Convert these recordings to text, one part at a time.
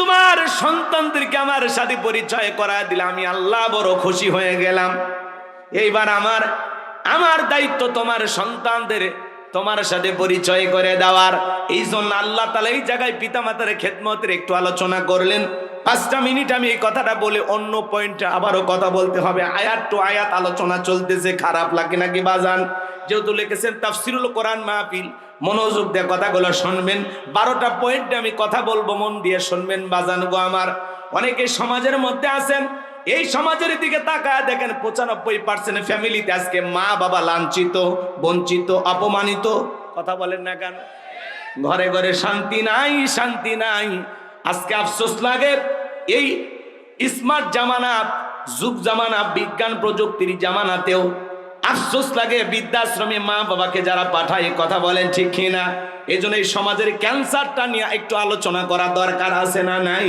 তোমার সন্তানদেরকে আমার সাথে পরিচয় করা দিলে আমি আল্লাহ বড় খুশি হয়ে গেলাম। এইবার আমার আমার দায়িত্ব তোমার সন্তানদের তোমার সাথে পরিচয় করে দেওয়ার। এই জন্য আল্লাহ তালা এই জায়গায় পিতামাতার খেদমতের একটু আলোচনা করলেন। পাঁচটা মিনিট আমি এই কথাটা বলে অন্য পয়েন্টে আবারও কথা বলতে হবে। আয়াত টু আয়াত আলোচনা চলতেছে, খারাপ লাগে নাকি বাজান? যেহেতু লিখেছেন, তাফসিরুল কোরআন মাহফিল। মনোযোগ দিয়ে কথাগুলো শুনবেন। বারোটা পয়েন্টে আমি কথা বলব, মন দিয়ে শুনবেন, বাজান গো আমার। অনেকে সমাজের মধ্যে আছেন, এই সমাজের দিকে তাকায় দেখেন, পঁচানব্বই পার্সেন্ট ফ্যামিলিতে আজকে মা বাবা লাঞ্ছিত, বঞ্চিত, অপমানিত। কথা বলেন না কেন? ঘরে ঘরে শান্তি নাই শান্তি নাই। আজকে আফসোস লাগে, এই স্মার্ট জামানা যুগ জামানা বিজ্ঞান প্রযুক্তির জামানাতেও আফসোস লাগে বৃদ্ধাশ্রমে মা বাবাকে যারা পাঠায়, কথা বলেন ঠিক কিনা? এই জন্য এই সমাজের ক্যান্সারটা নিয়ে একটু আলোচনা করা দরকার আছে না নাই?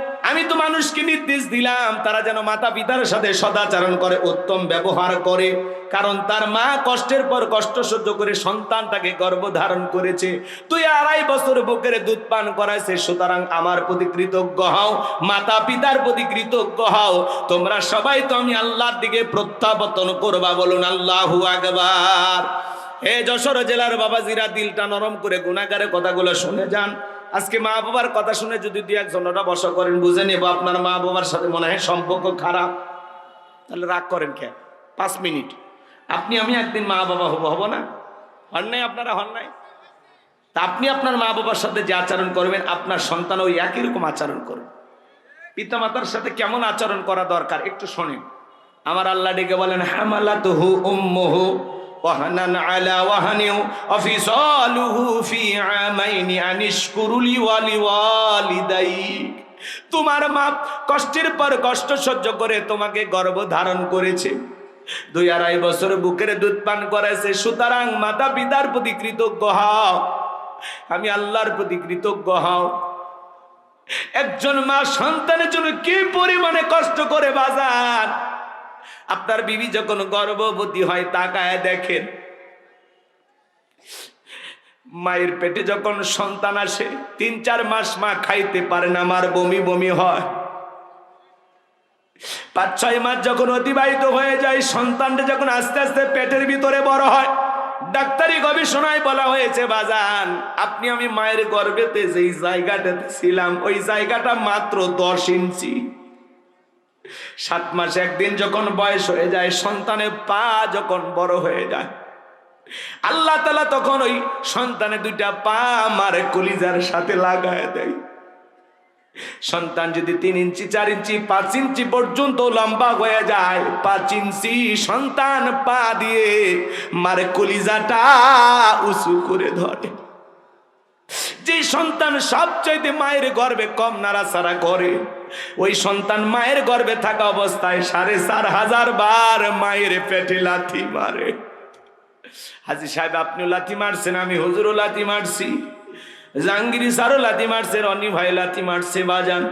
আমি তো মানুষকে নির্দেশ দিলাম, তারা যেন মাতা পিতার সাথে সদাচরণ করে, উত্তম ব্যবহার করে। কারণ তার মা কষ্টের পর কষ্ট সহ্য করে সন্তানটাকে গর্ভ ধারণ করেছে। তুই আড়াই বছর বুকের দুধ পান করাইছে, সুতরাং আমার প্রতি কৃতজ্ঞ হও, মাতা পিতার প্রতি কৃতজ্ঞ হও। তোমরা সবাই তো আমি আল্লাহর দিকে প্রত্যাবর্তন করবা, বলুন আল্লাহু আকবার। এ যশোর জেলার বাবাজিরা দিলটা নরম করে গুণাগারের কথাগুলো শুনে যান। আজকে মা বাবার কথা শুনে যদি দুই একজনটা বসা করেন, বুঝে নেব আপনার মা বাবার সাথে মনে হয় সম্পর্ক খারাপ। তাহলে রাগ করেন কে? পাঁচ মিনিট। আপনি, আমি একদিন মা বাবা হব, হব না? হন নাই আপনারা, হন নাই? তা আপনি আপনার মা বাবার সাথে যে আচরণ করবেন, আপনার সন্তান ওই একই রকম আচরণ করবে। পিতামাতার সাথে কেমন আচরণ করা দরকার, একটু শোনেন। আমার আল্লাহ ডেকে বলেন হামালা তুহু উম্মুহু। وهنا على وهن وفصاله في عامين أن اشكر لي ولوالديك তোমার মা কষ্টের পর কষ্ট সহ্য করে তোমাকে গর্ভ ধারণ করেছে দুই আড়াই বছর বুকের দুধ পান করেছে সুতরাং মাতা পিতার প্রতি কৃতজ্ঞ হও আমি আল্লাহর প্রতি কৃতজ্ঞ হও একজন মা সন্তানের জন্য কি পরিমাণে কষ্ট করে বাজার আপনার বিবি যখন গর্ভবতী হয়, তাকায় দেখেন। মায়ের পেটে যখন সন্তান আসে, তিন চার মাস মা খাইতে পারে না আমার বমি বমি হয়। পাঁচ ছয় মাস যখন অতিবাহিত হয়ে যায়, সন্তানটা যখন আস্তে আস্তে পেটের ভিতরে বড় হয়, ডাক্তারি গবেষণায় বলা হয়েছে, বাজান, আপনি আমি মায়ের গর্ভেতে যেই জায়গাটাতে ছিলাম, ওই জায়গাটা মাত্র দশ ইঞ্চি। সাত মাস একদিন যখন বয়স হয়ে যায়, সন্তানের পা যখন বড় হয়ে যায়, আল্লাহ তালা তখন ওই সন্তানের দুইটা পা আমার কলিজার সাথে লাগায় দেয়। সন্তান যদি তিন ইঞ্চি, চার ইঞ্চি, পাঁচ ইঞ্চি পর্যন্ত লম্বা হয়ে যায়, পাঁচ ইঞ্চি সন্তান পা দিয়ে মারে কলিজাটা উঁচু করে ধরে। যে সন্তান সবচাইতে মায়ের গর্বে কম নাড়াচাড়া করে ওই সন্তান মায়ের গর্বে থাকা অবস্থায় সাড়ে চার হাজার বার মায়ের পেটে লাথি মারে। হাজি সাহেব, আপনিও লাথি মারছেন, আমি হুজুরও লাথি মারছি, জাহাঙ্গীরি স্যারও লাথি মারছে রনি ভাই লাথি মারছে, বাজান।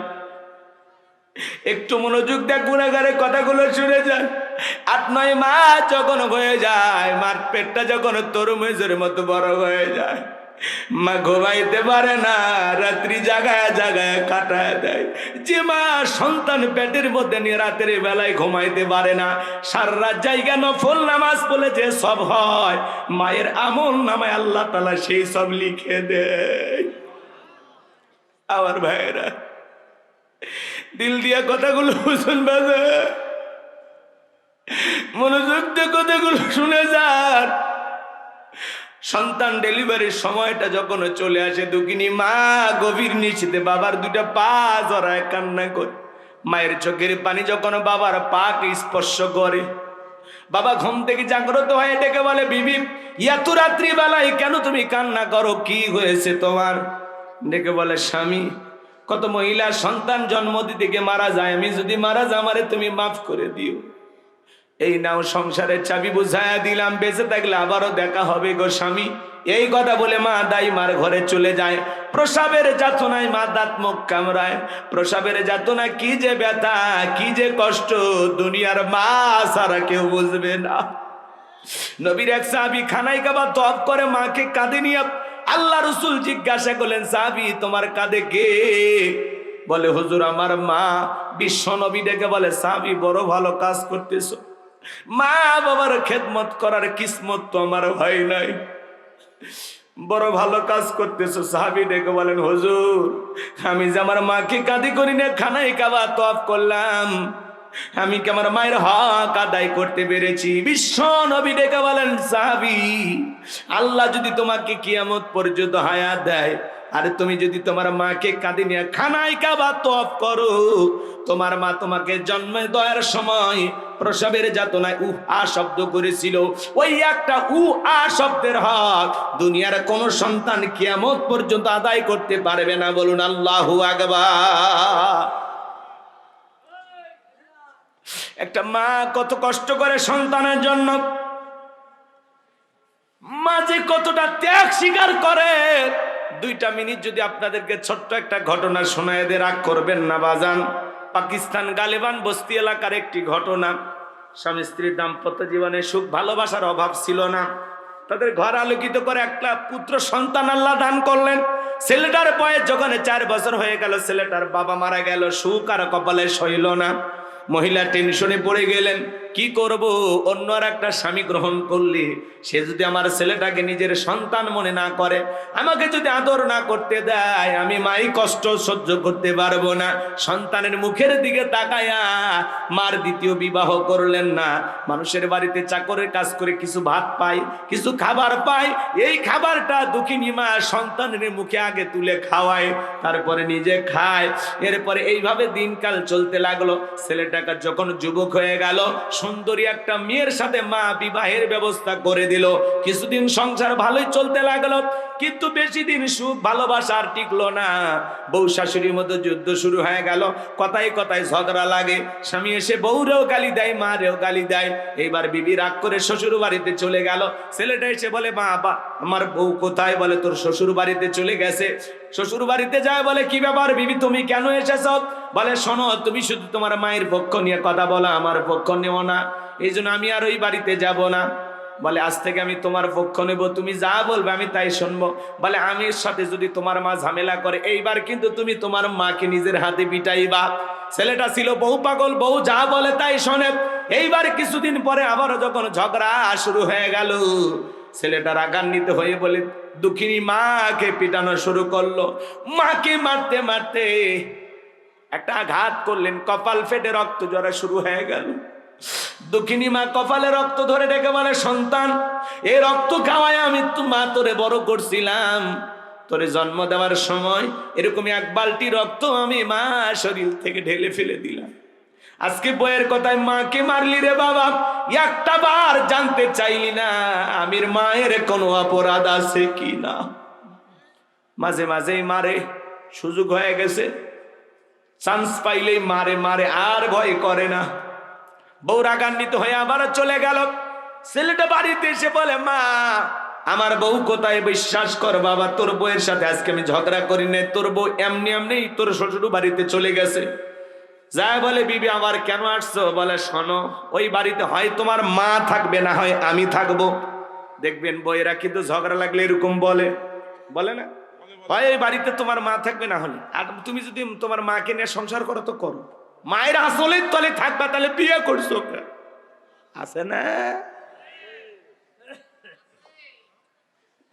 একটু মনোযোগ দেখ গুণাগারের কথাগুলো শুনে যান। আট নয় মাস যখন হয়ে যায়, মার পেটটা যখন তরুমেজের মতো বড় হয়ে যায়। মা ঘুমাইতে পারে না, রাত্রি জাগায় জাগায় কাটায় দেয়। যে মা সন্তান পেটের মধ্যে নিয়ে রাতের বেলায় ঘুমাইতে পারে না, সার রাত জায়গা নফল নামাজ বলে যে সব হয়, মায়ের আমল নামায় আল্লাহ তালা সেই সব লিখে দেয়। আমার ভাইয়েরা, দিল দিয়া কথাগুলো শুন বাজে মনোযোগ দিয়ে কথাগুলো শুনে যান। সন্তান ডেলিভারির সময়টা যখন চলে আসে দুকিনি মা, গভীর নিশ্চিতে বাবার দুইটা পা জড়ায় কান্না করে। মায়ের চোখের পানি যখন বাবার পাকে স্পর্শ করে। বাবা ঘুম থেকে জাগ্রত হয়ে ডেকে বলে, বিবি, এত রাত্রি বেলায় কেন তুমি কান্না করো? কি হয়েছে তোমার? ডেকে বলে, স্বামী, কত মহিলা সন্তান জন্ম দিতে মারা যায়। আমি যদি মারা যা আমারে তুমি মাফ করে দিও। এই নাও সংসারের চাবি বুঝায়া দিলাম, বেঁচে থাকলে আবারও দেখা হবে গো স্বামী। এই কথা বলে মা দাই মার ঘরে চলে যায়। প্রসাবের যাতনায় মা দাঁত মুখ কামড়ায়। প্রসাবের যাতনা কি যে ব্যথা, কি যে কষ্ট, দুনিয়ার মা সারা কেউ বুঝবে না। নবীর এক সাহাবি খানাই কাবা তপ করে মাকে কাঁদে নিয়ে আল্লাহ রসুল জিজ্ঞাসা করলেন, সাহাবি, তোমার কাঁদে কে? বলে, হুজুর, আমার মা। বিশ্ব নবী ডেকে বলে, সাহাবি, বড় ভালো কাজ করতেছো। মা বাবার খেদমত করার কিসমত তো আমার হয় নাই। বড় ভালো কাজ করতেছো, সাহাবি ডেকে বলেন, হুজুর, আমি যে আমার মাকে কাঁদি করি না খানাই কাবা তপ করলাম। আমি কি আমার মায়ের হক আদায় করতে পেরেছি? বিশ্ব নবী ডেকে বলেন, সাহাবি, আল্লাহ যদি তোমাকে কিয়ামত পর্যন্ত হায়াত দেয় আর তুমি যদি তোমার মাকে কাঁদি নিয়ে খানাই কাবা তপ করো, তোমার মা তোমাকে জন্মে দয়ার সময় প্রসবের যাতনায় উহ আ শব্দ করেছিল। ওই একটা উ আ শব্দের হক দুনিয়ার কোন সন্তান কিয়ামত পর্যন্ত আদায় করতে পারবে না, বলুন আল্লাহু আকবার। একটা মা কত কষ্ট করে সন্তানের জন্য মাঝে কতটা ত্যাগ স্বীকার করে দুইটা মিনিট যদি আপনাদেরকে ছোট্ট একটা ঘটনা শোনায় দিয়ে রাগ করবেন না, বাজান। পাকিস্তান গালেবান বস্তি এলাকার একটি ঘটনা। স্বামী স্ত্রীর দাম্পত্য জীবনে সুখ ভালোবাসার অভাব ছিল না। তাদের ঘর আলোকিত করে একটা পুত্র সন্তান আল্লাহ দান করলেন। ছেলেটার বয়স যখন চার বছর হয়ে গেল, ছেলেটার বাবা মারা গেল, সুখ আর কপালে সইল না। মহিলা টেনশনে পড়ে গেলেন। কি করব? অন্য আর একটা স্বামী গ্রহণ করলে সে যদি আমার ছেলেটাকে নিজের সন্তান মনে না করে, আমাকে যদি আদর না করতে দেয়, আমি মাই কষ্ট সহ্য করতে পারব না। সন্তানের মুখের দিকে তাকায়া মার দ্বিতীয় বিবাহ করলেন না। মানুষের বাড়িতে চাকরের কাজ করে কিছু ভাত পাই, কিছু খাবার পাই, এই খাবারটা দুঃখিনী মা সন্তানের মুখে আগে তুলে খাওয়ায়, তারপরে নিজে খায়। এরপরে এইভাবে দিনকাল চলতে লাগল। ছেলেটাকে যখন যুবক হয়ে গেল সুন্দরী একটা মেয়ের সাথে মা বিবাহের ব্যবস্থা করে দিল। কিছুদিন সংসার ভালোই চলতে লাগল, কিন্তু বেশি দিন সুখ, ভালোবাসা আর টিকলো না। বউ শাশুড়ির মধ্যে যুদ্ধ শুরু হয়ে গেল। কথায় কথায় ঝগড়া লাগে। স্বামী এসে বউরেও গালি দেয়, মারেও গালি দেয়। এইবার বিবি রাগ করে শ্বশুর বাড়িতে চলে গেল। ছেলেটা এসে বলে, মা আমার বউ কোথায়? বলে, তোর শ্বশুর বাড়িতে চলে গেছে। শ্বশুর বাড়িতে যায়, বলে, কি ব্যাপার বিবি, তুমি কেন এসেছ? বলে, শোনো, তুমি শুধু তোমার মায়ের পক্ষ নিয়ে কথা বলা, আমার পক্ষ নেও না। এই আমি আর ওই বাড়িতে যাব না। বলে, আজ থেকে আমি তোমার পক্ষ নেব, তুমি যা বলবে আমি তাই শুনব। বলে, আমি সাথে যদি তোমার মা ঝামেলা করে, এইবার কিন্তু তুমি তোমার মাকে নিজের হাতে পিটাইবা। ছেলেটা ছিল বউ পাগল বউ যা বলে তাই শোনে। এইবার কিছুদিন পরে আবারও যখন ঝগড়া শুরু হয়ে গেল, ছেলেটা রাগান্বিত হয়ে বলে দুঃখিনী মাকে পিটানো শুরু করল। মাকে মারতে মারতে একটা আঘাত করলেন, কপাল ফেটে রক্ত জরা শুরু হয়ে গেল। দুঃখিনী মা কপালে রক্ত ধরে ডেকে বলে, সন্তান, এ রক্ত খাওয়ায় আমি মা তোরে বড় করছিলাম। তোরে জন্ম দেওয়ার সময় এরকম এক বালতি রক্ত আমি মা শরীর থেকে ঢেলে ফেলে দিলাম। আজকে বইয়ের কথায় মাকে মারলি রে বাবা। একটা বার জানতে চাইলি না, আমির মায়ের কোনো অপরাধ আছে কি না মাঝে মাঝেই মারে, সুযোগ হয়ে গেছে। চান্স পাইলেই মারে মারে, আর ভয় করে না। বউ রাগান্বিত হয়ে আবার চলে গেল। ছেলেটা বাড়িতে এসে বলে, মা, আমার বউ কোথায়? বিশ্বাস কর বাবা, তোর বউয়ের সাথে আজকে আমি ঝগড়া করি না তোর বউ এমনি এমনি তোর শ্বশুর বাড়িতে চলে গেছে। যায় বলে, বিবি আবার কেন আসছো? বলে, শোনো, ওই বাড়িতে হয় তোমার মা থাকবে, না হয় আমি থাকব। দেখবেন বইয়েরা কিন্তু ঝগড়া লাগলে এরকম বলে। বলে না? হয় ওই বাড়িতে তোমার মা থাকবে, না হলে? আর তুমি যদি তোমার মাকে নিয়ে সংসার করো, তো করো। মায়ের আসলের তলে থাকবা, তাহলে বিয়ে করছ আছে না?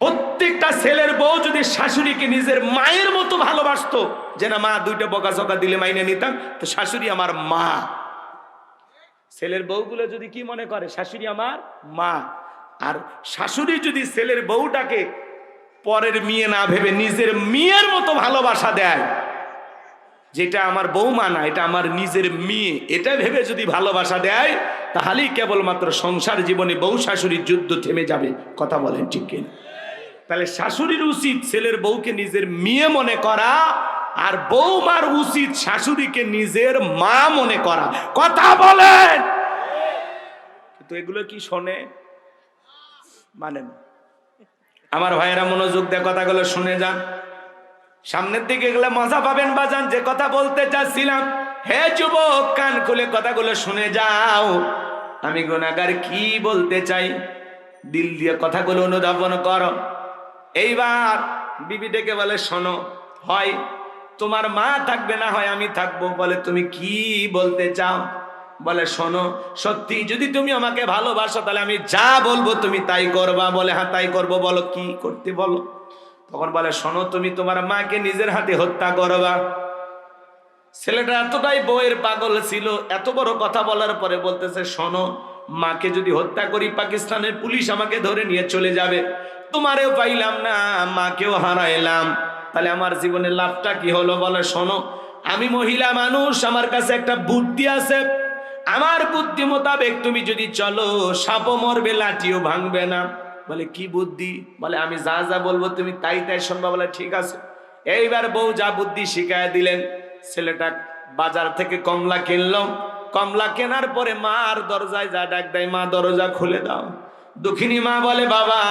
প্রত্যেকটা ছেলের বউ যদি শাশুড়িকে নিজের মায়ের মতো ভালোবাসতো, যে না, মা, দুইটা বকা চকা দিলে মাইনে নিতাম, তো শাশুড়ি আমার মা। ছেলের বউগুলো যদি কি মনে করে? শাশুড়ি আমার মা। আর শাশুড়ি যদি ছেলের বউটাকে পরের মেয়ে না ভেবে নিজের মেয়ের মতো ভালোবাসা দেয়, যেটা আমার বৌমা না, এটা আমার নিজের মেয়ে, এটা ভেবে যদি ভালোবাসা দেয়, তাহলেই কেবলমাত্র সংসার জীবনে বউ শাশুড়ির যুদ্ধ থেমে যাবে। কথা বলেন ঠিক কিনা? তাহলে শাশুড়ির উচিত ছেলের বউকে নিজের মেয়ে মনে করা আর বৌমার উচিত শাশুড়িকে নিজের মা মনে করা। কথা বলেন! তো এগুলো কি শোনে? মানে আমার ভাইয়েরা মনোযোগ দিয়ে কথাগুলো শুনে যান। সামনের দিকে গেলে মজা পাবেন বাজান যে কথা বলতে চাচ্ছিলাম। হে যুবক, কান খুলে কথাগুলো শুনে যাও। আমি গুণাগার কি বলতে চাই? দিল দিয়ে কথাগুলো অনুধাবন করো। এইবার বিবি ডেকে বলে, শোনো, হয় তোমার মা থাকবে না হয় আমি থাকব। বলে, তুমি কি বলতে চাও? বলে, শোনো, সত্যি যদি তুমি আমাকে ভালোবাসো, তাহলে আমি যা বলব তুমি তাই করবা। বলে হ্যাঁ তাই করব। বলো, কি করতে বলো? তখন বলে, শোনো, তুমি তোমার মাকে নিজের হাতে হত্যা করবা। ছেলেটা এতটাই বইয়ের পাগল ছিল, এত বড় কথা বলার পরে বলতেছে, শোনো, মাকে যদি হত্যা করি, পাকিস্তানের পুলিশ আমাকে ধরে নিয়ে চলে যাবে। তোমারেও পাইলাম না, মাকেও হারাইলাম। তাহলে আমার জীবনের লাভটা কি হলো বলে শোনো। আমি মহিলা মানুষ, আমার কাছে একটা বুদ্ধি আছে। আমার বুদ্ধি মোতাবেক তুমি যদি চলো, সাপও মরবে, লাঠিও ভাঙবে না। বলে, কি বুদ্ধি? বলে, আমি যা যা বলব তুমি তাই তাই শুনবা। বলে, ঠিক আছে। এইবার বউ যা বুদ্ধি শিখায় দিলেন, ছেলেটা বাজার থেকে কমলা কিনলো। কমলা কেনার পরে মা আর দরজায় যা ডাক দেয়, মা, দরজা খুলে দাও। দুঃখিনী মা বলে, বাবা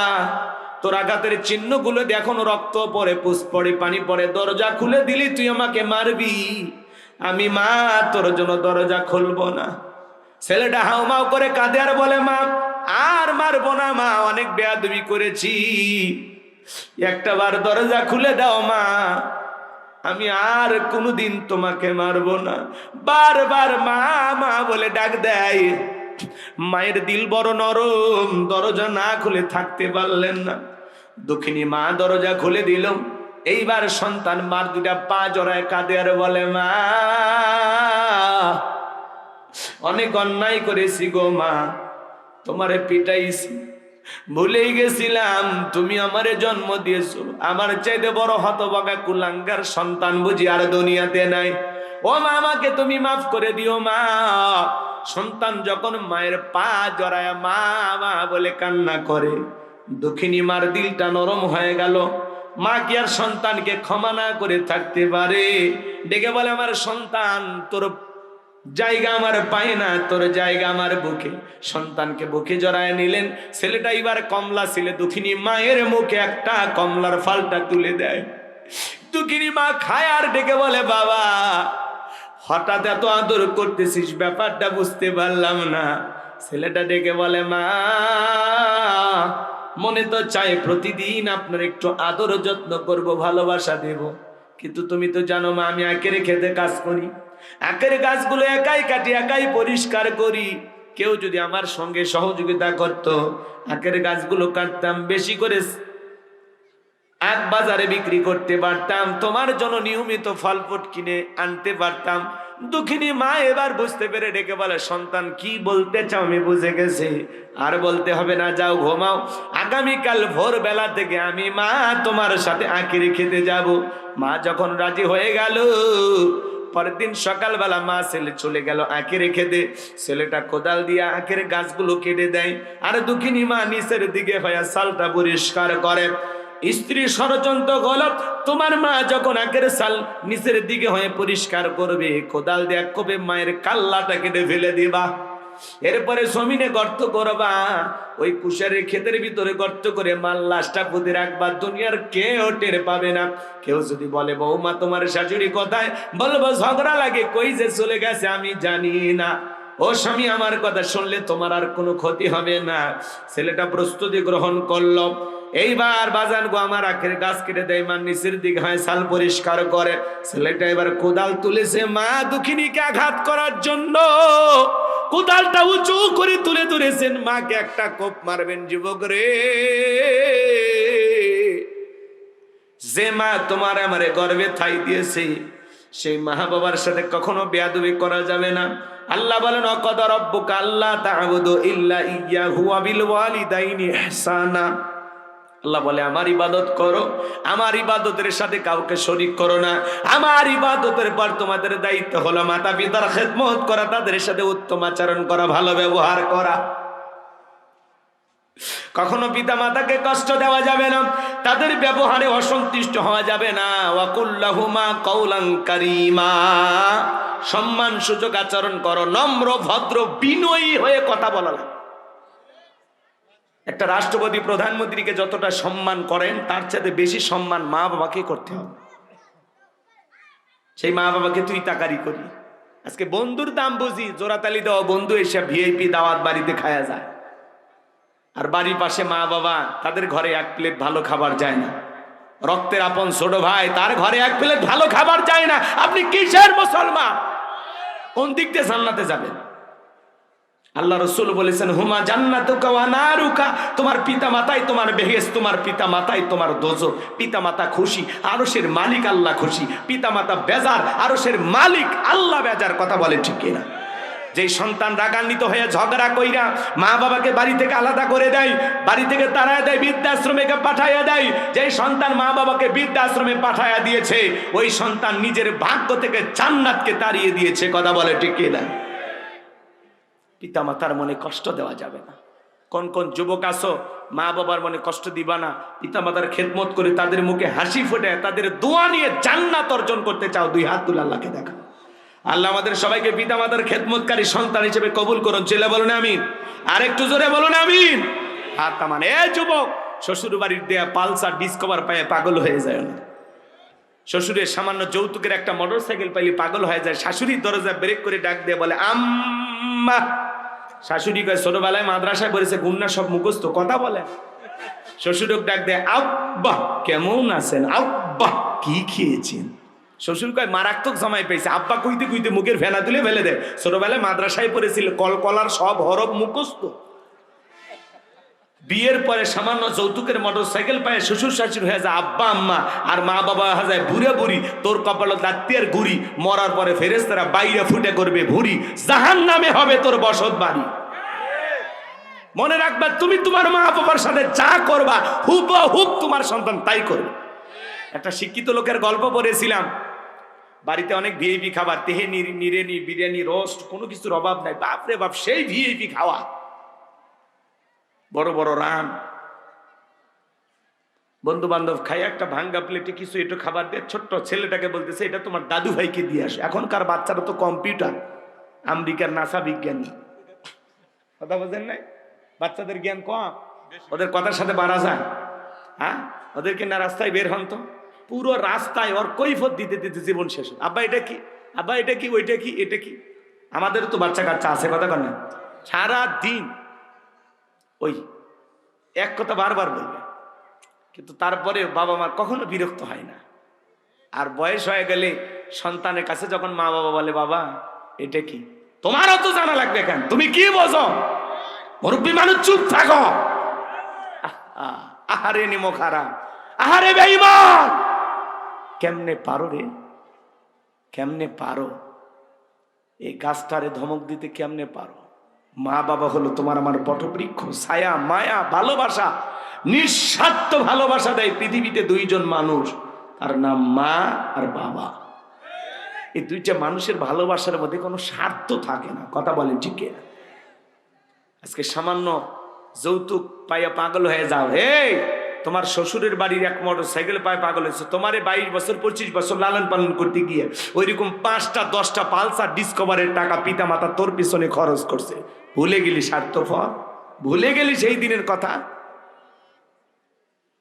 তোর আঘাতের চিহ্নগুলো এখনও রক্ত পড়ে পুষ পড়ে, পানি পড়ে, দরজা খুলে দিলি, তুই আমাকে মারবি। আমি মা, তোর জন্য দরজা খুলবো না। ছেলেটা হাউমাউ করে কাঁদে আর বলে, মা, আর মারবো না, মা, অনেক বেয়াদবি করেছি। একটা বার দরজা খুলে দাও, মা। আমি আর কোনোদিন তোমাকে মারবো না। বারবার মা মা বলে, ডাক দেয়। মায়ের দিল বড় নরম, দরজা না খুলে থাকতে পারলেন না। দক্ষিণী মা দরজা খুলে দিল। এইবার সন্তান মার দুটা পা জড়ায় কাঁদে আর বলে, মা, অনেক অন্যায় করেছি গো মা, তোমারে পিটাইছি। ভুলেই গেছিলাম, তুমি আমারে জন্ম দিয়েছ। আমার চাইতে বড় হতবাগা কুলাঙ্গার সন্তান বুঝি আর দুনিয়াতে নাই। ও মা, আমাকে তুমি মাফ করে দিও মা। সন্তান যখন মায়ের পা জড়ায় মা মা বলে কান্না করে, দুঃখিনী মার দিলটা নরম হয়ে গেল। মা কি আর সন্তানকে ক্ষমা না করে থাকতে পারে? ডেকে বলে, আমার সন্তান, তোর জায়গা আমার পায় না, তোর জায়গা আমার বুকে। সন্তানকে বুকে জড়ায় নিলেন। ছেলেটা এবার কমলা ছেলে, দুঃখিনী মায়ের মুখে একটা কমলার ফালটা তুলে দেয়। দুঃখিনী মা খায় আর ডেকে বলে, বাবা হঠাৎ এত আদর করতেছিস, ব্যাপারটা বুঝতে পারলাম না। ছেলেটা ডেকে বলে, মা, মনে তো চাই প্রতিদিন আপনার একটু আদর যত্ন করব, ভালোবাসা দেব। কিন্তু তুমি তো জানো, মা, আমি একের খেতে কাজ করি। একের গাছগুলো একাই কাটি, একাই পরিষ্কার করি। কেউ যদি আমার সঙ্গে সহযোগিতা করত, একের গাছগুলো কাটতাম, বেশি করে এক বাজারে বিক্রি করতে পারতাম, তোমার জন্য নিয়মিত ফল ফুট কিনে আনতে পারতাম। দুঃখিনী মা এবার বুঝতে পেরে ডেকে বলে, সন্তান, কি বলতে চাও? আমি বুঝে গেছি। আর বলতে হবে না, যাও ঘুমাও। আগামীকাল ভোরবেলা থেকে আমি মা তোমার সাথে আঁকিরে খেতে যাব। মা যখন রাজি হয়ে গেল, পরের দিন সকালবেলা মা ছেলে চলে গেল আঁকে রেখে দে ছেলেটা কোদাল দিয়ে আঁকের গাছগুলো কেটে দেয়। আর দুঃখিনী মা নিচের দিকে হয়ে সালটা পরিষ্কার করে। স্ত্রী ষড়যন্ত্র গলত, তোমার মা যখন আঁকের সাল নিচের দিকে হয়ে পরিষ্কার করবে, কোদাল দিয়ে কবে মায়ের কাল্লাটা কেটে ফেলে দিবা। এরপরে জমিনে গর্ত করবা, ওই কুশারের ক্ষেতের ভিতরে গর্ত করে মাল লাশটা পুঁতে রাখবা, দুনিয়ার কেউ টের পাবে না। কেউ যদি বলে, বৌমা, তোমার শাশুড়ি কথায়? বলব, ঝগড়া লাগে, কই যে চলে গেছে আমি জানি না। ও স্বামী, আমার কথা শুনলে তোমার আর কোনো ক্ষতি হবে না। ছেলেটা প্রস্তুতি গ্রহণ করল। এইবার বাজান গো, আমার আখের গাছ কেটে দেয়, মা নিচের দিকে হয় সাল পরিষ্কার করে। ছেলেটা এবার কোদাল তুলেছে, মা দুঃখিনীকে আঘাত করার জন্য। কোদালটা উঁচু করে তুলে তুলেছেন মাকে একটা কোপ মারবেন, যুবক রে। যে মা তোমার আমারে গর্বে থাই দিয়েছে, সেই মা বাবার সাথে কখনো বেয়াদবি করা যাবে না। আল্লাহ বলেন, অকদ রব্বুকা আল্লাহ তা'বুদু ইল্লা ইয়াহু ওয়া বিল ওয়ালিদাইনি ইহসানা। আল্লাহ বলে, আমার ইবাদত করো। আমার ইবাদতের সাথে কাউকে শরিক করো না। আমার ইবাদতের পর তোমাদের দায়িত্ব হলো মাতা পিতার খেদমত করা, তাদের সাথে উত্তম আচরণ করা, ভালো ব্যবহার করা। কখনো পিতা মাতাকে কষ্ট দেওয়া যাবে না, তাদের ব্যবহারে অসন্তুষ্ট হওয়া যাবে না। ওয়াকুল্লাহুমা কৌলাং সম্মান সুযোগ আচরণ করো, নম্র, ভদ্র, বিনয়ী হয়ে কথা বলা। একটা রাষ্ট্রপতি প্রধানমন্ত্রীকে যতটা সম্মান করেন, তার চাইতে বেশি সম্মান মা বাবাকে করতে হবে। সেই মা বাবাকে তুই তাকারি করি। আজকে বন্ধুর দাম বুঝি, জোড়াতালি দেওয়া বন্ধু এসে ভিআইপি দাওয়াত বাড়িতে খায়া যায়। আর বাড়ির পাশে মা বাবা, তাদের ঘরে এক প্লেট ভালো খাবার যায় না। রক্তের আপন ছোট ভাই, তার ঘরে এক প্লেট ভালো খাবার যায় না। আপনি কিসের মুসলমান? কোন দিক দিয়ে জান্নাতে যাবেন? আল্লাহ রসুল বলেছেন, হুমা জান্নাতুকা ওয়া নারুকা। তোমার পিতা মাতাই তোমার বেহেস তোমার পিতা মাতাই তোমার দোজক পিতা মাতা খুশি, আরশের মালিক আল্লাহ খুশি। পিতা মাতা বেজার, আরশের মালিক আল্লাহ বেজার, কথা বলে ঠিক কিনা? যেই সন্তান রাগান্বিত হয়ে ঝগড়া কইরা মা বাবাকে বাড়ি থেকে আলাদা করে দেয়, বাড়ি থেকে তাড়ায় দেয়, বৃদ্ধাশ্রমে পাঠাইয়া দেয়, যেই সন্তান মা বাবাকে বৃদ্ধাশ্রমে পাঠাইয়া দিয়েছে, ওই সন্তান নিজের ভাগ্য থেকে জান্নাতকে তাড়িয়ে দিয়েছে, কথা বলে ঠিক কিনা? পিতামাতার মনে কষ্ট দেওয়া যাবে না। কোন কোন যুবক আসো মা বাবার মনে কষ্ট দিবা না। পিতামাতার খেদমত করে তাদের মুখে হাসি ফুটে, তাদের দোয়া নিয়ে জান্নাত অর্জন করতে চাও, দুই হাত তুলে আল্লাহকে দেখা। আল্লাহ আমাদের সবাইকে পিতামাতার খেদমতকারী সন্তান হিসেবে কবুল করুন। ছেলে বলুন আমিন। আর একটু জোরে বলুন আমিন। হাত তামান এ যুবক শ্বশুর বাড়ির দেয়া পালসার ডিসকভার পায়ে পাগল হয়ে যায় না শ্বশুরের সামান্য যৌতুকের একটা মোটর সাইকেল পাইলে পাগল হয়ে যায়। শাশুড়ির দরজা ব্রেক করে ডাক দিয়ে বলে, আম্মা! শাশুড়ি কয়, ছোটবেলায় মাদ্রাসায় পড়েছে, গুন্না সব মুখস্ত কথা বলে। শ্বশুরক ডাক দেয়, আব্বা, কেমন আছেন? আব্বা, কি খেয়েছেন? শ্বশুর কয়, মারাত্মক জামাই পেয়েছে। আব্বা কইতে কইতে মুখের ফেনা তুলে ফেলে দেয়, ছোটবেলায় মাদ্রাসায় পড়েছিল, কলকলার সব হরব মুখস্থ। বিয়ের পরে সামান্য যৌতুকের মোটর সাইকেল পায় শ্বশুর শাশুড়ি হয়ে যায়, আব্বা, আম্মা, আর মা বাবা হয়ে যায় বুড়ে বুড়ি, তোর কপাল দাত্তিয়ার গুড়ি, মরার পরে ফেরেস্তারা বাইরে ফুটে করবে ভুড়ি জাহান নামে হবে তোর বসত বাড়ি। মনে রাখবা, তুমি তোমার মা বাবার সাথে যা করবা হুব হুব তোমার সন্তান তাই করবে। একটা শিক্ষিত লোকের গল্প পড়েছিলাম। বাড়িতে অনেক ভিআইপি খাবার, তেহে নিরেনি বিরিয়ানি রোস্ট, কোনো কিছুর অভাব নাই। বাপরে বাপ, সেই ভিআইপি খাওয়া। বড় বড় রান। বন্ধু বান্ধব খাই একটা ভাঙ্গা প্লেটে কিছু একটু খাবার দিয়ে ছোট্ট ছেলেটাকে বলতেছে এটা তোমার দাদু ভাইকে দিয়ে আসে। এখনকার বাচ্চারা তো কম্পিউটার আমেরিকার নাসা বিজ্ঞানী। কথা বলছেন নাই? বাচ্চাদের জ্ঞান কম। ওদের কথার সাথে বাড়া যায়। হ্যাঁ? ওদেরকে না রাস্তায় বের হন তো। পুরো রাস্তায় ওর কৈফত দিতে দিতে জীবন শেষ আব্বা এটা কি? আব্বা এটা কি? ওইটা কি? এটা কি? আমাদের তো বাচ্চা কাচ্চা আছে কথা কন না। সারা দিন ওই এক কথা বারবার বলবে। কিন্তু তারপরে বাবা মা কখনো বিরক্ত হয় না। আর বয়স হয়ে গেলে সন্তানের কাছে যখন মা বাবা বলে বাবা এটা কি? তোমারও তো জানা লাগবে কেন? তুমি কি বোঝো? মুরব্বী মানুষ চুপ থাকো। আহ, আহারে নিমো খারাপ আহারে বেঈমান। কেমনে পারো রে? কেমনে পারো? এই গাছটারে ধমক দিতে কেমনে পারো? মা বাবা হলো তোমার আমার বটবৃক্ষ ছায়া, মায়া, ভালোবাসা, নিঃস্বার্থ ভালোবাসা দেয় পৃথিবীতে দুইজন মানুষ, তার নাম মা আর বাবা। এই দুইটা মানুষের ভালোবাসার মধ্যে কোনো স্বার্থ থাকে না, কথা বলেন ঠিক আজকে সামান্য যৌতুক পাইয়া পাগল হয়ে যাও হে তোমার শ্বশুরের বাড়ির এক মোটর সাইকেল পায়ে পাগল হয়েছে। তোমার বাইশ বছর, পঁচিশ বছর লালন পালন করতে গিয়ে ওইরকম পাঁচটা, দশটা পালসার ডিসকভারের টাকা পিতা মাতা তোর পিছনে খরচ করছে। ভুলে গেলি স্বার্থপর? ভুলে গেলি সেই দিনের কথা?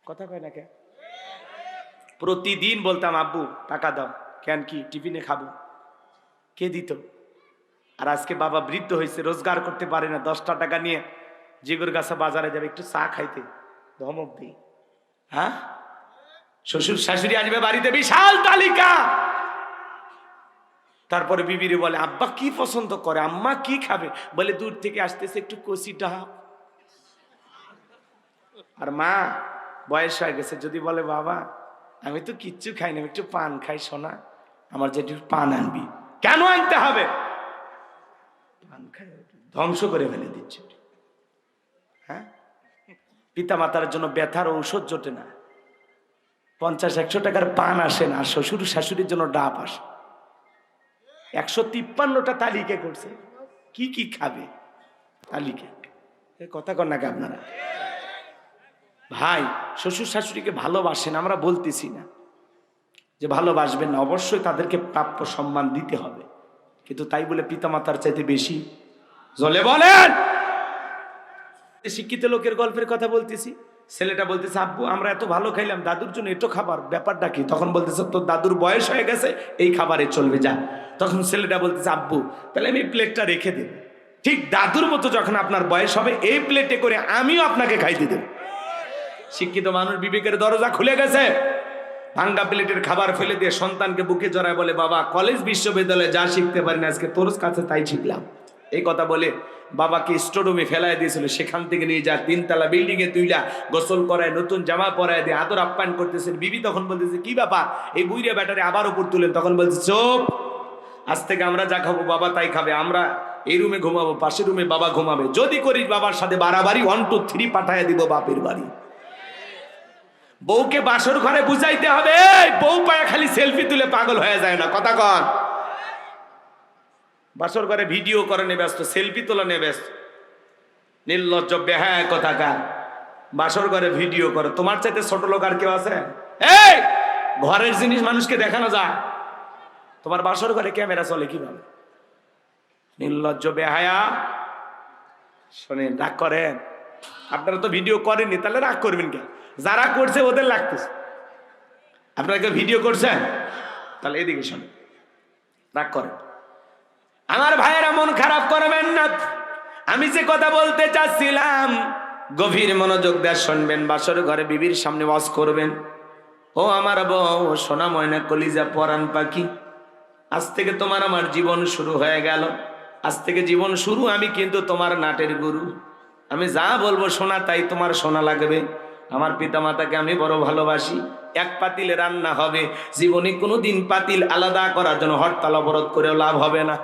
কথা কয় না কে? প্রতিদিন বলতাম, আব্বু, টাকা দাও, কেন কি, টিফিনে খাব। কে দিত? আর আজকে বাবা বৃদ্ধ হয়েছে, রোজগার করতে পারে না। দশটা টাকা নিয়ে জিগুর গাছা বাজারে যাবে, একটু চা খাইতে। ধমক দিই। হ্যাঁ? শ্বশুর শাশুড়ি আসবে বাড়িতে, বিশাল তালিকা। তারপরে বিবিরে বলে, আব্বা কি পছন্দ করে? আম্মা কি খাবে? বলে, দূর থেকে আসতেছে একটু কষি ডাব। আর মা, বয়স হয়ে গেছে, যদি বলে, বাবা, আমি তো কিচ্ছু খাই না একটু পান খাই, সোনা, আমার যে একটু পান আনবি। কেন আনতে হবে? পান খাই ধ্বংস করে ফেলে দিচ্ছে। হ্যাঁ? পিতা মাতার জন্য ব্যথার ঔষধ জোটে না। পঞ্চাশ, একশো টাকার পান আসে না শ্বশুর শাশুড়ির জন্য ডাব আসে। একশো তিপ্পান্নটা তালিকা করছে। কি কি খাবে? তালিকা। কথা কর নাকি আপনারা? ভাই, শ্বশুর শাশুড়িকে ভালোবাসেন, আমরা বলতেছি না যে ভালোবাসবেন না। অবশ্যই তাদেরকে প্রাপ্য সম্মান দিতে হবে। কিন্তু তাই বলে পিতামাতার চাইতে বেশি জলে বলেন! শিক্ষিত লোকের গল্পের কথা বলতেছি, ছেলেটা বলতেছে, আব্বু, আমরা এত ভালো খাইলাম, দাদুর জন্য এটো খাবার, ব্যাপারটা কি? তখন বলতেছে, তোর দাদুর বয়স হয়ে গেছে, এই খাবারে চলবে, যা। তখন ছেলেটা বলতেছে, আব্বু, তাহলে আমি প্লেটটা রেখে দেব। ঠিক দাদুর মতো যখন আপনার বয়স হবে, এই প্লেটে করে আমিও আপনাকে খাইতে দেব। শিক্ষিত মানুষ বিবেকের দরজা খুলে গেছে। ভাঙ্গা প্লেটের খাবার ফেলে দিয়ে সন্তানকে বুকে জড়ায় বলে, বাবা, কলেজ, বিশ্ববিদ্যালয়ে যা শিখতে পারি না আজকে তোর কাছে তাই শিখলাম। এই কথা বলে বাবাকে স্টোরুমে ফেলায় দিয়েছিল। সেখান থেকে নিয়ে যা, তিনতলা বিল্ডিং এ তুইলা, গোসল করায়, নতুন জামা পরায় দিয়ে আদর আপ্যায়ন করতেছেন। বিবি তখন বলতেছে, কি ব্যাপার? এই বুইরে ব্যাটারে আবার উপর তুলেন। তখন বলছে, চোপ! আজ থেকে আমরা যা খাব, বাবা তাই খাবে। আমরা এই রুমে ঘুমাবো, পাশের রুমে বাবা ঘুমাবে। যদি করিস বাবার সাথে বাড়াবাড়ি ওয়ান টু থ্রি পাঠায় দিব বাপের বাড়ি। বউকে বাসর ঘরে বুঝাইতে হবে বউ পায়া খালি সেলফি তুলে পাগল হয়ে যায় না। কথা কন। বাসর ঘরে ভিডিও করে নে ব্যস্ত, সেলফি তোলা নে ব্যস্ত। নির্লজ্জ, বেহায় কথাকার। বাসর ঘরে ভিডিও করে। তোমার চাইতে ছোট লোক আর কেউ আছে? এই! ঘরের জিনিস মানুষকে দেখানো যায়। তোমার বাসর ঘরে ক্যামেরা চলে কীভাবে? নির্লজ্জ, বেহায়া। শোনেন, রাগ করেন। আপনারা তো ভিডিও করেননি, তাহলে রাগ করবেন কেন যারা করছে, ওদের লাগতেছে। আপনারা কেউ ভিডিও করছেন? তাহলে এদিকে শোনেন। রাগ করেন। আমার ভাইয়েরা মন খারাপ করবেন না। আমি যে কথা বলতে চাচ্ছিলাম, গভীর মনোযোগ দিয়ে শুনবেন, বাসর ঘরে বিবির সামনে ওয়াজ করবেন। ও আমার বউ, সোনা ময়না কলিজা পরান পাখি, আজ থেকে তোমার আমার জীবন শুরু হয়ে গেল। আজ থেকে জীবন শুরু আমি কিন্তু তোমার নাটের গুরু। আমি যা বলব শোনা, তাই তোমার শোনা লাগবে। আমার পিতামাতাকে আমি বড় ভালোবাসি। এক পাতিলে রান্না হবে। জীবনে কোনো দিন পাতিল আলাদা করার জন্য হরতাল অবরোধ করেও লাভ হবে না।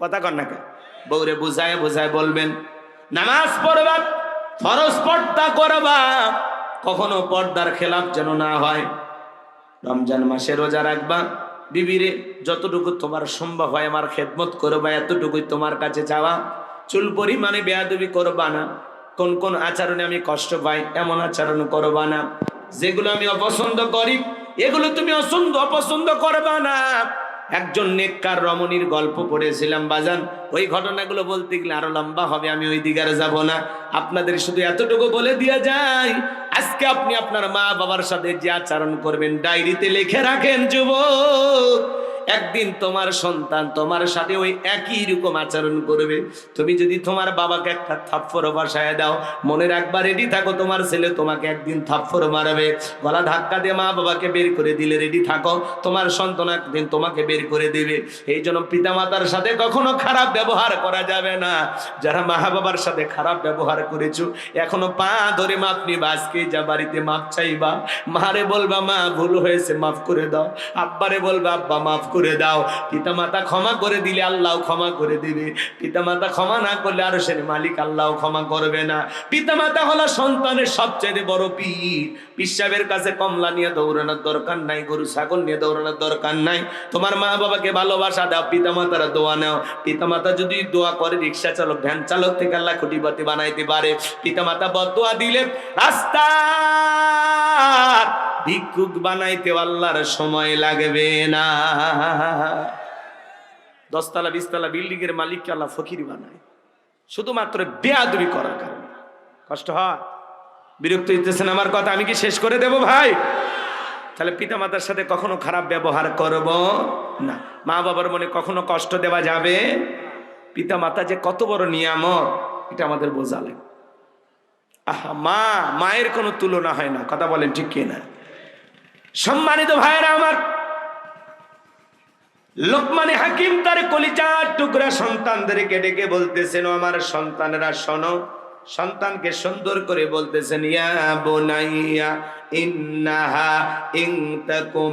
কথা কর না? বউরে বুঝায় বুঝায় বলবেন, নামাজ পড়বা, ফরজ পর্দা করবা। কখনো পর্দার খেলাপ যেন না হয়। রমজান মাসে রোজা রাখবা। বিবিরে, যতটুকু তোমার সম্ভব হয় আমার খেদমত করবা, এতটুকুই তোমার কাছে যাওয়া চুল পরিমাণে বেয়াদবি করবা না। কোন কোন আচরণে আমি কষ্ট পাই, এমন আচরণ করবা না। যেগুলো আমি অপছন্দ করি, এগুলো তুমি অসন্দ, অপছন্দ করবা না। একজন নেককার রমণীর গল্প পড়েছিলাম, বাজান। ওই ঘটনাগুলো বলতে গেলে আরও লম্বা হবে, আমি ওই দিকে আর যাব না। আপনাদের শুধু এতটুকু বলে দিয়া যাই আজকে আপনি আপনার মা বাবার সাথে যে আচরণ করবেন, ডায়েরিতে লিখে রাখেন, যুবক। একদিন তোমার সন্তান তোমার সাথে ওই একই রকম আচরণ করবে। তুমি যদি তোমার বাবাকে একটা থাপ্পড় বাসায় দাও, মনে রাখবা রেডি থাকো, তোমার ছেলে তোমাকে একদিন থাপ্পড় মারবে। গলা ধাক্কা দিয়ে মা বাবাকে বের করে দিলে রেডি থাকো, তোমার সন্তান একদিন তোমাকে বের করে দেবে। এই জন্য পিতামাতার সাথে কখনো খারাপ ব্যবহার করা যাবে না। যারা মা বাবার সাথে খারাপ ব্যবহার করেছ, এখনও পা ধরে মাপ নিবা, আজকে যা বাড়িতে মাপ চাইবা, মারে বলবা, মা, ভুল হয়েছে, মাফ করে দাও। আব্বারে বলবা, আব্বা, মাফ করে দাও। পিতা মাতা ক্ষমা করে দিলে আল্লাহ ক্ষমা করে দিবে। পিতা মাতা ক্ষমা না করলে আরও সে মালিক আল্লাহ ক্ষমা করবে না। পিতা মাতা হলো সন্তানের সবচেয়ে বড় পীর। পিসাবের কাছে কমলা নিয়ে দৌড়ানোর দরকার নাই, গরু, ছাগল নিয়ে দৌড়ানোর দরকার নাই। তোমার মা বাবাকে ভালোবাসা দাও পিতা মাতারা দোয়া নাও। পিতা মাতা যদি দোয়া করে, রিক্সা চালক, ভ্যান চালক থেকে আল্লাহ খুঁটিপাতি বানাইতে পারে। পিতা মাতা বদোয়া দিলে, রাস্তা ভিক্ষুক বানাইতে আল্লাহর সময় লাগবে না। দশতলা, বিশতলা বিল্ডিং এর মালিককে আল্লাহ ফকির বানায়। শুধুমাত্র বেয়াদবি করার কারণে। কষ্ট হয়? বিরক্ত হইতেছেন আমার কথা, আমি কি শেষ করে দেব ভাই? তাহলে পিতামাতার সাথে কখনো খারাপ ব্যবহার করব না। মা বাবার মনে কখনো কষ্ট দেওয়া যাবে? পিতামাতা যে কত বড় নিয়ামত, এটা আমাদের বোঝালে আহা, মা, মায়ের কোনো তুলনা হয় না। কথা বলেন ঠিক কিনা? সম্মানিত ভাইরা আমার, লোকমানে হাকিম তার কলিচার টুকরা সন্তানদেরকে ডেকে বলতেছেন আমার সন্তানেরা, শোনো, সন্তানকে সুন্দর করে বলতেছেন, ইয়া বুনাইয়া, ইন্নাহা ইন তাকু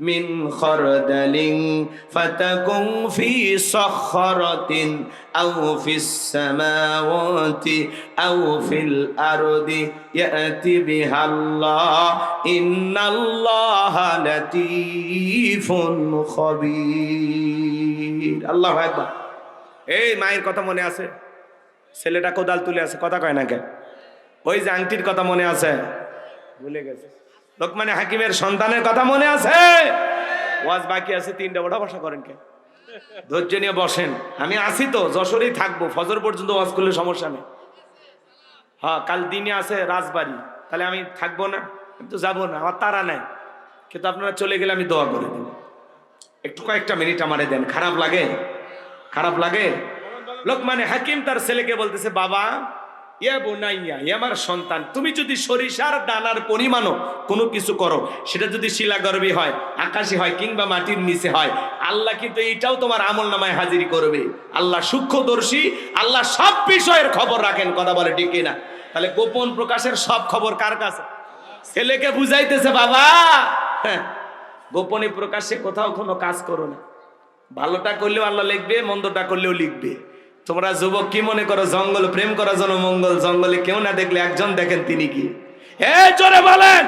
মিসকালা হাববাতিম মিন খরদালিন ফাতাকুন ফি সখরাতিন আও ফিস সামাওয়াতি আও ফিল আরদি ইয়াতি বিহাল্লাহ ইন্নাল্লাহা লাতীফুন খবীর। আল্লাহু আকবার। এই মায়ের কথা মনে আছে? ছেলেটা কোদাল তুলে আছে, কথা কয় না কে? ওই যে আংটির কথা মনে আছে? ভুলে গেছে। লোকমানে হাকিমের সন্তানের কথা মনে আছে? ওয়াজ বাকি আছে, তিনটা ওটা বসা করেন কে? ধৈর্য নিয়ে বসেন। আমি আসি তো, যশোরেই থাকব। ফজর পর্যন্ত ওয়াজ করলে সমস্যা নেই। হ্যাঁ কাল দিনে আছে রাজবাড়ি। তাহলে আমি থাকব না? আমি তো যাব না, আমার তারা নাই। কিন্তু আপনারা চলে গেলে আমি দোয়া করে দেব। একটু কয়েকটা মিনিট আমারে দেন। খারাপ লাগে? খারাপ লাগে? লোকমানে হাকিম তার ছেলেকে বলতেছে, বাবা ইয়া বোনাইয়া ইয়া আমার সন্তান তুমি যদি সরিষার দানার পরিমাণও কোনো কিছু করো সেটা যদি শিলাগর্ভী হয় আকাশে হয় কিংবা মাটির নিচে হয় আল্লাহ কিন্তু এটাও তোমার আমল নামায় হাজিরি করবে। আল্লাহ সূক্ষ্মদর্শী আল্লাহ সব বিষয়ের খবর রাখেন কথা বলে ঠিক না তাহলে গোপন প্রকাশের সব খবর কার কাছে? ছেলেকে বুঝাইতেছে বাবা! হ্যাঁ, গোপনে প্রকাশ্যে কোথাও কোনো কাজ করো না। ভালোটা করলেও আল্লাহ লিখবে মন্দটা করলেও লিখবে। তোমরা যুবক কি মনে করো, জঙ্গল প্রেম করার জন্য মঙ্গল জঙ্গলে কেউ না দেখলে একজন দেখেন তিনি কি? এ, জোরে বলেন!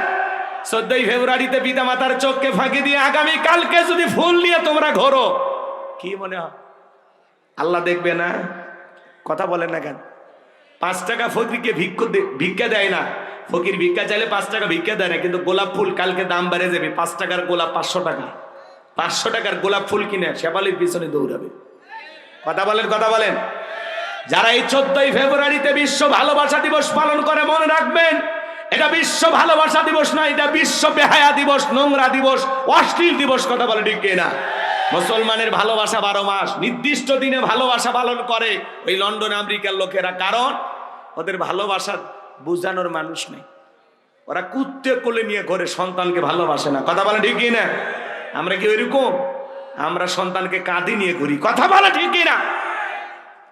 চোদ্দই ফেব্রুয়ারিতে পিতা মাতার চোখকে ফাঁকি দিয়ে আগামী কালকে যদি ফুল নিয়ে তোমরা ঘোরো, কি মনে হয়? আল্লাহ দেখবে না? কথা বলেন না কেন? পাঁচ টাকা ফকিরকে ভিক্ষ ভিক্ষা দেয় না। ফকির ভিক্ষা চাইলে পাঁচ টাকা ভিক্ষা দেয় না, কিন্তু গোলাপ ফুল কালকে দাম বেড়ে যাবে। পাঁচ টাকার গোলাপ পাঁচশো টাকা। পাঁচশো টাকার গোলাপ ফুল কিনে শেফালির পিছনে দৌড়াবে। কথা বলেন কথা বলেন। যারা এই চোদ্দই ফেব্রুয়ারিতে বিশ্ব ভালোবাসা দিবস পালন করে, মনে রাখবেন, এটা বিশ্ব ভালোবাসা দিবস না, এটা বিশ্ব বেহায়া দিবস, নোংরা দিবস, অশ্লীল দিবস, কথা বলে ঠিক না মুসলমানের ভালোবাসা বারো মাস, নির্দিষ্ট দিনে ভালোবাসা পালন করে ওই লন্ডন আমেরিকার লোকেরা। কারণ ওদের ভালোবাসা বুঝানোর মানুষ নেই। ওরা কুত্তে কোলে নিয়ে ঘরে সন্তানকে ভালোবাসে না, কথা বলে ঠিক না আমরা কি ওইরকম? আমরা সন্তানকে কাঁধে নিয়ে ঘুরি। কথা বলে ঠিক না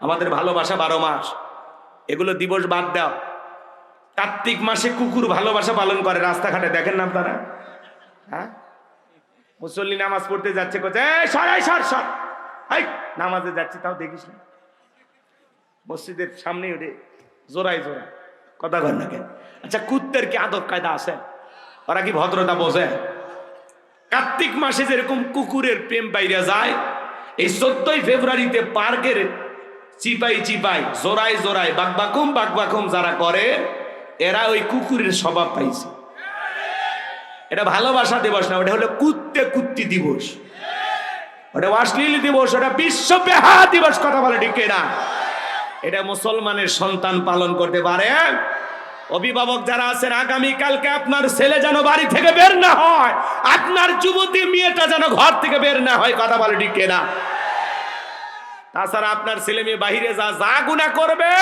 আমাদের ভালোবাসা বারো মাস। এগুলো দিবস বাদ দাও। কার্তিক মাসে কুকুর ভালোবাসা পালন করে রাস্তাঘাটে। দেখেন না আপনারা? হ্যাঁ? মুসল্লি নামাজ পড়তে যাচ্ছে কোথায় "এই, সর নামাজে যাচ্ছি তাও দেখিস না। মসজিদের সামনে ওঠে জোড়াই জোড়া। কথা কর না কেন? আচ্ছা কুত্তের কি আদব কায়দা আছে? ওরা কি ভদ্রতা বোঝে? কার্তিক মাসে যেরকম কুকুরের প্রেম বাইরে যায়, এই চোদ্দই ফেব্রুয়ারিতে পার্কের চিপাই চিপাই জোড়াই জোড়াই বাকবাকুম বাকবাকুম যারা করে, এরা ওই কুকুরের স্বভাব পাইছে। এটা ভালোবাসা দিবস না, ওটা হলো কুত্তে কুত্তি দিবস। ওটা অশ্লীল দিবস, ওটা বিশ্ব বেহা দিবস, কথা বলে ঠিক না এটা মুসলমানের সন্তান পালন করতে পারে। অভিভাবক যারা আছেন আগামী কালকে আপনার ছেলে যেন বাড়ি থেকে বের না হয়, আপনার যুবতী মেয়েটা যেন ঘর থেকে বের না হয়, কথা বলে ঠিক কেনা? তাছাড়া আপনার ছেলে মেয়ে বাহিরে যা যা গুণা করবে